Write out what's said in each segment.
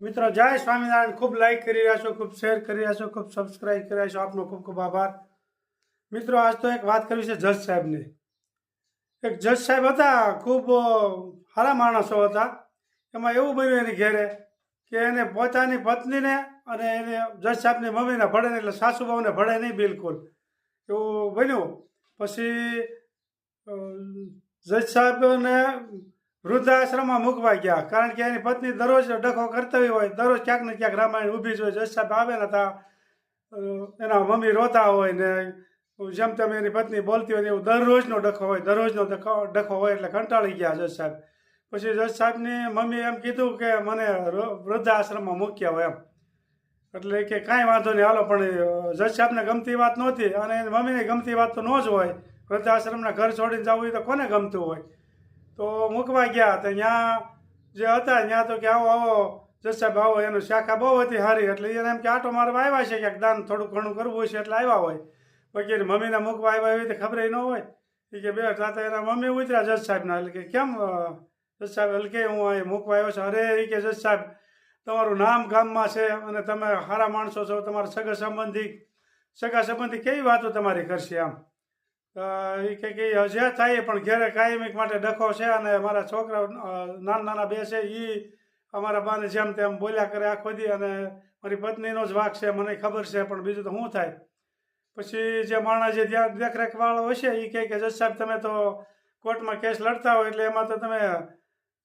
મિત્રો, જય સ્વામિનારાયણ. ખૂબ લાઈક કરી રહ્યા છો, ખૂબ શેર કરી રહ્યા છો, ખૂબ સબસ્ક્રાઈબ કરી રહ્યા છો. આપનો ખૂબ ખૂબ આભાર. મિત્રો, આજ તો એક વાત કરવી છે જજ સાહેબની. એક જજ સાહેબ હતા, ખૂબ સારા માણસો હતા. એમાં એવું બન્યું એની ઘેરે કે એને પોતાની પત્નીને અને એને જજ સાહેબની મમ્મીને ભળે નહીં, એટલે સાસુ બહુને ભળે નહીં બિલકુલ. એવું બન્યું. પછી જજ સાહેબને વૃદ્ધાશ્રમમાં મૂકવા ગયા. કારણ કે એની પત્ની દરરોજ ડખો કરતવી હોય, દરરોજ ક્યાંક ને ક્યાંક રામાયણ ઊભી જ હોય. જજ સાહેબ આવે હતા એના મમ્મી રોતા હોય ને જેમ તેમ એની પત્ની બોલતી હોય ને એવું દરરોજનો ડખો હોય, દરરોજનો ડખો ડખો હોય એટલે કંટાળી ગયા જજ સાહેબ. પછી જજ સાહેબની મમ્મી એમ કીધું કે મને વૃદ્ધાશ્રમમાં મૂક્યા હોય એમ. એટલે કે કાંઈ વાંધો નહીં, હાલો, પણ જજ સાહેબને ગમતી વાત નહોતી અને એની મમ્મીને ગમતી વાત તો ન જ હોય. વૃદ્ધાશ્રમના ઘર છોડીને જવું હોય તો કોને ગમતું હોય? તો મૂકવા ગયા તો ત્યાં જે હતા, ત્યાં તો કે આવો આવો જજ સાહેબ આવો એનું શાખા બહુ હતી સારી એટલે એને એમ કે આટો મારવા આવ્યા છે, ક્યાંક દાન થોડું ઘણું કરવું છે એટલે આવ્યા હોય. બાકી મમ્મીને મૂકવા આવ્યા એવી રીતે ખબર ન હોય. એ કે બે, તો એના મમ્મી ઉતર્યા જજ સાહેબના. એટલે કે કેમ જજ સાહેબ, એટલે કે હું અહીં મૂકવા આવ્યો છું. અરે એ કે જજ સાહેબ, તમારું નામ ગામમાં છે અને તમે સારા માણસો છો, તમારા સગા સંબંધી સગા સંબંધી કેવી વાતો તમારી કરશે આમ? એ કે કે હજે થાય, પણ ઘેરે કાયમિક માટે ડખો છે અને મારા છોકરા નાના નાના બે છે એ અમારા બાને જેમ તેમ બોલ્યા કરે આખો દી અને મારી પત્નીનો જ વાક છે, મને ખબર છે, પણ બીજું તો શું થાય? પછી જે માણસ જે ત્યાં દેખરેખ વાળો હશે એ કહે કે, જજ સાહેબ, તમે તો કોર્ટમાં કેસ લડતા હોય, એટલે એમાં તો તમે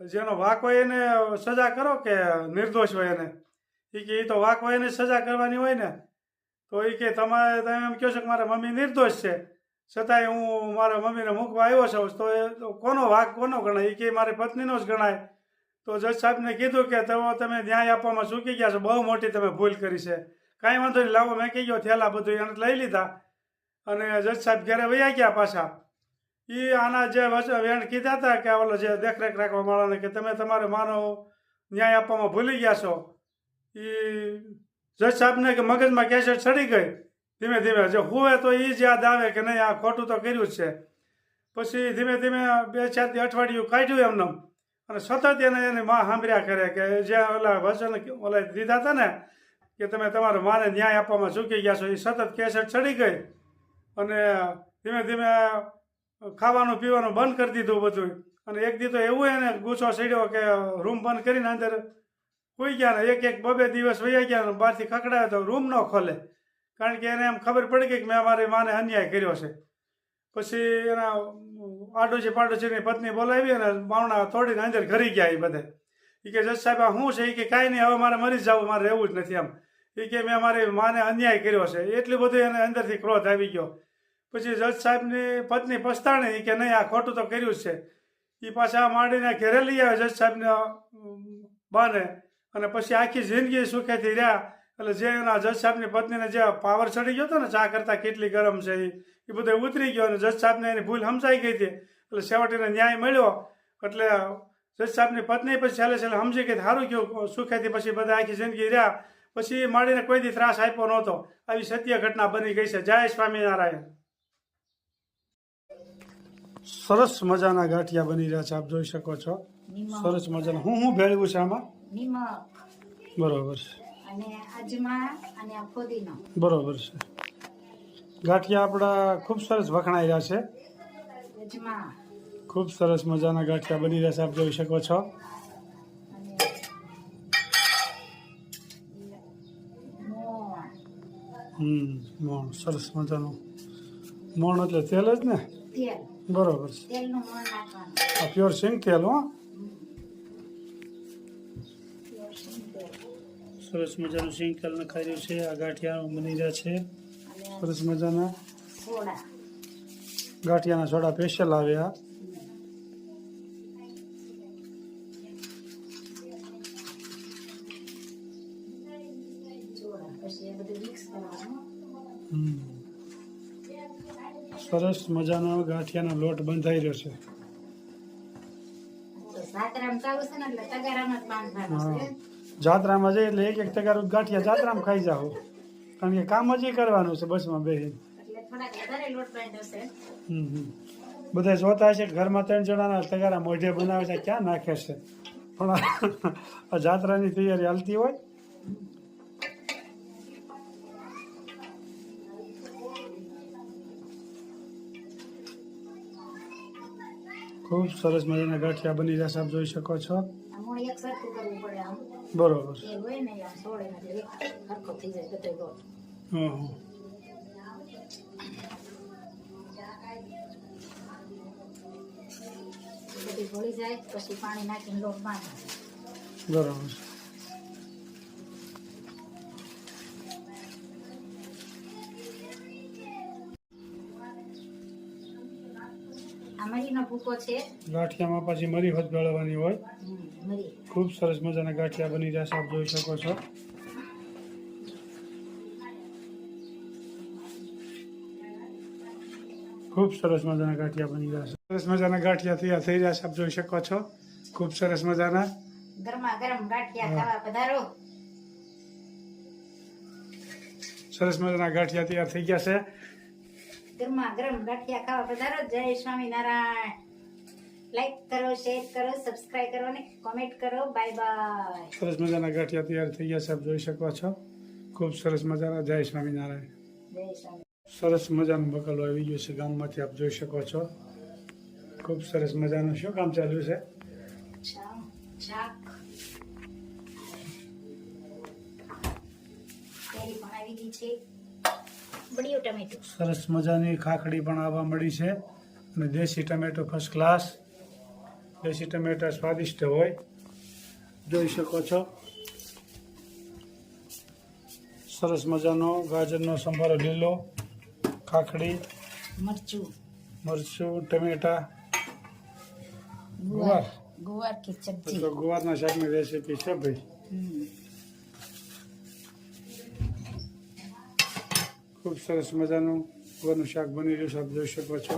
જેનો વાક હોય એને સજા કરો કે નિર્દોષ હોય એને? એ કે એ તો વાક હોય એને સજા કરવાની હોય ને. તો એ કે તમારે તમે એમ કહો છો કે મારા મમ્મી નિર્દોષ છે. છતાંય હું મારા મમ્મીને મૂકવા આવ્યો છું, તો એ કોનો વાક કોનો ગણાય? એ કે મારી પત્નીનો જ ગણાય. તો જજ સાહેબને કીધું કે તો તમે ન્યાય આપવામાં ચૂકી ગયા છો, બહુ મોટી તમે ભૂલ કરી છે. કાંઈ વાંધો નહીં, લાવો, મેં કહી ગયો, થેલા બધું એને લઈ લીધા. અને જજ સાહેબ ઘરે વયા ગયા પાછા. એ આના જે વેણ કીધા હતા કે ઓલો જે દેખરેખ રાખવા વાળાને કે તમે તમારે માનો ન્યાય આપવામાં ભૂલી ગયા છો. એ જજ સાહેબને કે મગજમાં કેસેટ ચડી ગઈ. ધીમે ધીમે જે હોવે તો એ જ યાદ આવે કે નહીં, આ ખોટું તો કર્યું જ છે. પછી ધીમે ધીમે બે ચાર અઠવાડિયું કાઢ્યું એમને. અને સતત એને એની માં સાંભળ્યા કરે કે જ્યાં ઓલા વચન ઓલા દીધા હતા ને, કે તમે તમારા માને ન્યાય આપવામાં ચૂકી ગયા છો એ સતત કેસેટ ચડી ગઈ. અને ધીમે ધીમે ખાવાનું પીવાનું બંધ કરી દીધું બધું. અને એક દી તો એવું એને ગુસ્સો ચડ્યો કે રૂમ બંધ કરીને અંદર કોઈ ગયા ને, એક એક બબે દિવસ વૈયા ગયા ને, બહારથી ખકડાયો તો રૂમ ન ખોલે. કારણ કે એને એમ ખબર પડી ગઈ કે મેં મારી માને અન્યાય કર્યો છે. પછી એના આડોશી પાડોશીની પત્ની બોલાવી અને બાવણા તોડીને અંદર ઘરી ગયા એ બધે. એ કે, જજ સાહેબ, આ શું છે? એ કે, કાંઈ નહીં, હવે મારે મરી જવું, મારે રહેવું જ નથી એમ. એ કે, મેં મારી માને અન્યાય કર્યો છે. એટલું બધું એને અંદરથી ક્રોધ આવી ગયો. પછી જજ સાહેબની પત્ની પસ્તાણી કે, નહીં, આ ખોટું તો કર્યું જ છે. એ પાછા માંડીને ઘેરે લઈ આવે જજ સાહેબને બાને. અને પછી આખી જિંદગી સુખેથી રહ્યા. એટલે જે એના જજ સાહેબની પત્નીને જે પાવર ચડી ગયો હતો ને ચા કરતાં કેટલી ગરમ છે એ બધું ઉતરી ગયો અને જજ સાહેબને એની ભૂલ સમજાઈ ગઈ હતી. એટલે છેવટે એને ન્યાય મળ્યો. એટલે જજ સાહેબની પત્ની પછી છેલ્લે છેલ્લે સમજી ગઈ કે સારું ગયું સુખેથી પછી બધા આખી જિંદગી રહ્યા. પછી માળીને કોઈ દી ત્રાસ આપ્યો નહોતો. આવી સત્ય ઘટના બની ગઈ છે. જય સ્વામિનારાયણ. સરસ મજાના ગાંઠિયા બની રહ્યા છે. આપ જોઈ શકો છો. સરસ મજાના. હું હું ભેળવું છે આમાં? બરોબર છે. અને અજમા અને આ ફુદીનો. બરોબર છે. ગાંઠિયા આપણા ખૂબ સરસ વખણાઈ રહ્યા છે. અજમા ખૂબ સરસ મજાના ગાંઠિયા બની રહ્યા છે. આપ જોઈ શકો છો. મોણ હમ મોણ. સરસ મજાનું મોણ એટલે તેલ જ ને? બરોબર છે. આ પ્યોર સિંગ તેલ હો. સરસ મજાનું સિંગ નખાઈ રહ્યું છે આ ગાંઠિયાનું બની રહ્યા છે. સરસ મજાના ગાંઠિયાના સોડા સ્પેશિયલ આવ્યા. હમ. સરસ મજાનો ગાંઠિયાનો લોટ બંધાઈ રહ્યો છે. સાતરામ ચાલુ છે ને એટલે તગારામાં જ બાંધવાનું છે. જાત્રામાં જઈએ એટલે એક એક તગારું ગાંઠિયા જાત્રામાં ખાઈ જાઓ. કારણ કે કામ જ કરવાનું છે બસમાં હમ બધા જોતા છે ઘરમાં ત્રણ જણાના તગારા મોઢે બનાવે છે ક્યાં નાખે છે? પણ આ- જાત્રાની તૈયારી હાલતી હોય. ખૂબ સરસ મજાના ગાંઠિયા બની જશે આપ જોઈ શકો છો. એક સરખું કરવું પડે આમ. બરોબર. એ હોય ને આમ સોળે ને એક સરખો થઈ જાય બધો લોટ હમ. બધી ભળી જાય પછી પાણી નાખીને લોટ બાંધો. બરોબર. ભૂકો છે. ગાંઠિયામાં પછી મરી હોત ગળવાની હોય. ખૂબ સરસ મજાના ગાંઠિયા બની જશે આપ જોઈ શકો છો. ખૂબ સરસ મજાના ગાંઠિયા બની જશે. સરસ મજાના ગાંઠિયા તૈયાર થઈ જશે આપ જોઈ શકો છો. ખૂબ સરસ મજાના. ગરમા ગરમ ગાંઠિયા ખાવા પધારો. સરસ મજાના ગાંઠિયા તૈયાર થઈ ગયા છે. ગરમા ગરમ ગાંઠિયા ખાવા પધારો. જય સ્વામિનારાયણ. લાઈક કરો શેર કરો સબસ્ક્રાઇબ કરો અને કોમેન્ટ કરો. બાય બાય સરસ મજાના ગાંઠિયા તૈયાર થઈ ગયા છે આપ જોઈ શકો છો. ખૂબ સરસ મજાના. જય સ્વામિનારાયણ. જય સ્વામી સરસ મજાનું બકલો આવી ગયું છે ગામમાંથી આપ જોઈ શકો છો. ખૂબ સરસ મજાનું. શું કામ ચાલ્યું છે? આવી ગઈ છે. સરસ મજાની ખાખડી પણ આવવા મળી છે. અને દેશી ટમેટો ફર્સ્ટ ક્લાસ દેશી ટમેટા સ્વાદિષ્ટ હોય. જોઈ શકો છો. સરસ મજાનો ગાજરનો સંભારો લીલો. ખાખડી. મરચું. મરચું ટમેટા. ગુવાર. ગુવાર. ગુવારના શાકની રેસીપી છે ભાઈ. ખૂબ સરસ મજાનું ગુવારનું શાક બની રહ્યું છે. આપ જોઈ શકો છો.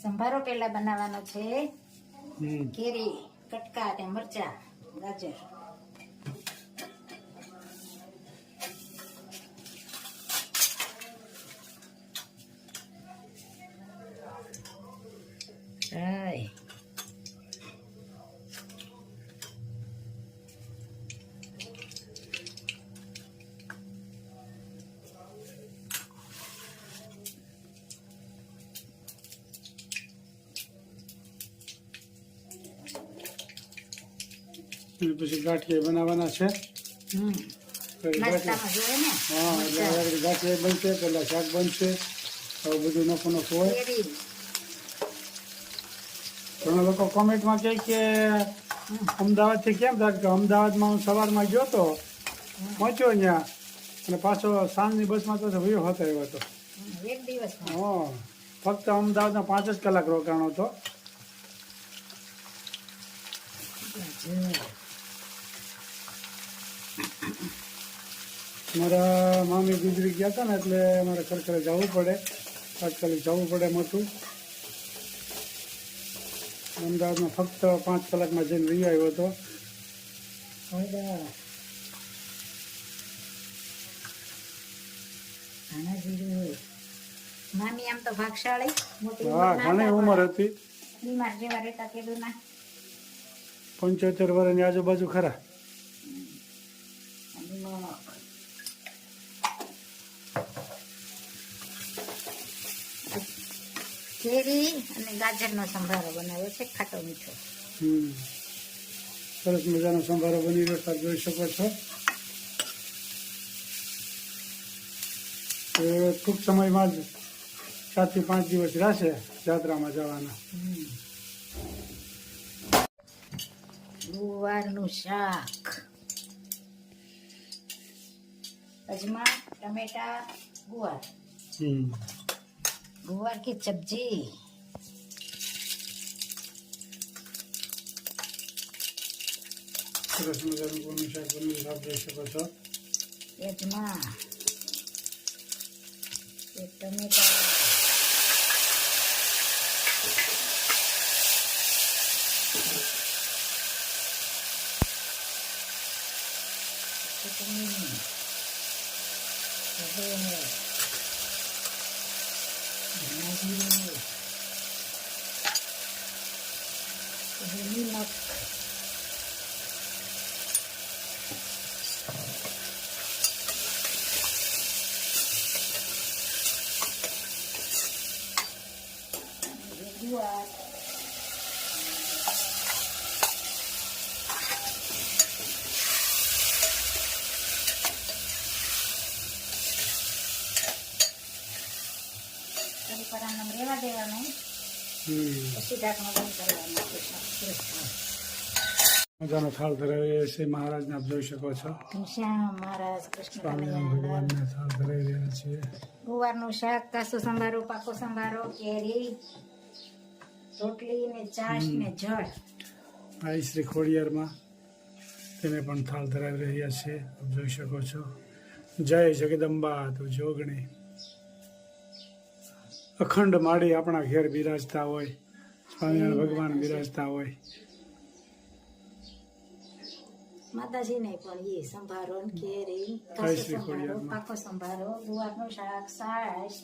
સંભારો પહેલા બનાવવાનો છે. કેરી કટકા અને મરચા ગાજર હાય અને પછી ગાંઠિયા બનાવવાના છે. હા એટલે આગળ ગાંઠિયા બનશે પહેલાં શાક બનશે આવું બધું નફો નફો હોય. ઘણા લોકો કોમેન્ટમાં કહે કે અમદાવાદથી કેમ થાય કે અમદાવાદમાં હું સવારમાં ગયો તો પહોંચ્યો ત્યાં અને પાછો સાંજની બસમાં તો વયો હતો એવો હતો હા ફક્ત અમદાવાદમાં પાંચ જ કલાક રોકાણો હતો. મારા મામી ગુજરી ગયા હતા ને એટલે મારે ખરેખર જવું પડે. તાત્કાલિક જવું પડે મોટું. અમદાવાદમાં ફક્ત પાંચ કલાકમાં જઈને રહી આવ્યો હતો. મામી આમ તો ભાગશાળી હા ઘણી ઉંમર હતી. બીમાર જેવા રહેતા કીધું ના પંચોતેર વર્ષની આજુબાજુ ખરા. કેરી અને ગાજરનો સંભારો બનાવ્યો છે ખાટો મીઠો. સરસ મજાનો સંભારો બની રહ્યો છે જોઈ શકો છો. એ ટૂંક સમયમાં જ ચારથી પાંચ દિવસ રહેશે જાત્રામાં જવાના. ગુવારનું શાક. અજમા ટમેટા ગુવાર. હમ. ગુવાર की सब्जी સરસ મજાનું કોનું શાક બની રહ્યું છે આપ જોઈ શકો છો અજમા એ ટમેટા રેવા દેવાનું પછી ઢાંકણું બંધ કરવાનું મજાનો થાળ ધરાવી છે મહારાજને આપ જોઈ શકો છો. મહારાજ સ્વામિનારાયણ ભગવાનને થાળ ધરાવી રહ્યા છીએ. ગુવારનું શાક કાસો સંભારો પાકો સંભારો કેરી રોટલી ને ચાશ ને જળ. આ શ્રી ખોડિયારમાં તેને પણ થાળ ધરાવી રહ્યા છે આપ જોઈ શકો છો. જય જગદંબા તું જોગણી. અખંડ માડી આપણા ઘેર બિરાજતા હોય સ્વામિનારાયણ ભગવાન બિરાજતા હોય માતાજીને પણ એ સંભારો શ્રી સંભારો. પાકો સંભારો ગુવારનું શાક છાશ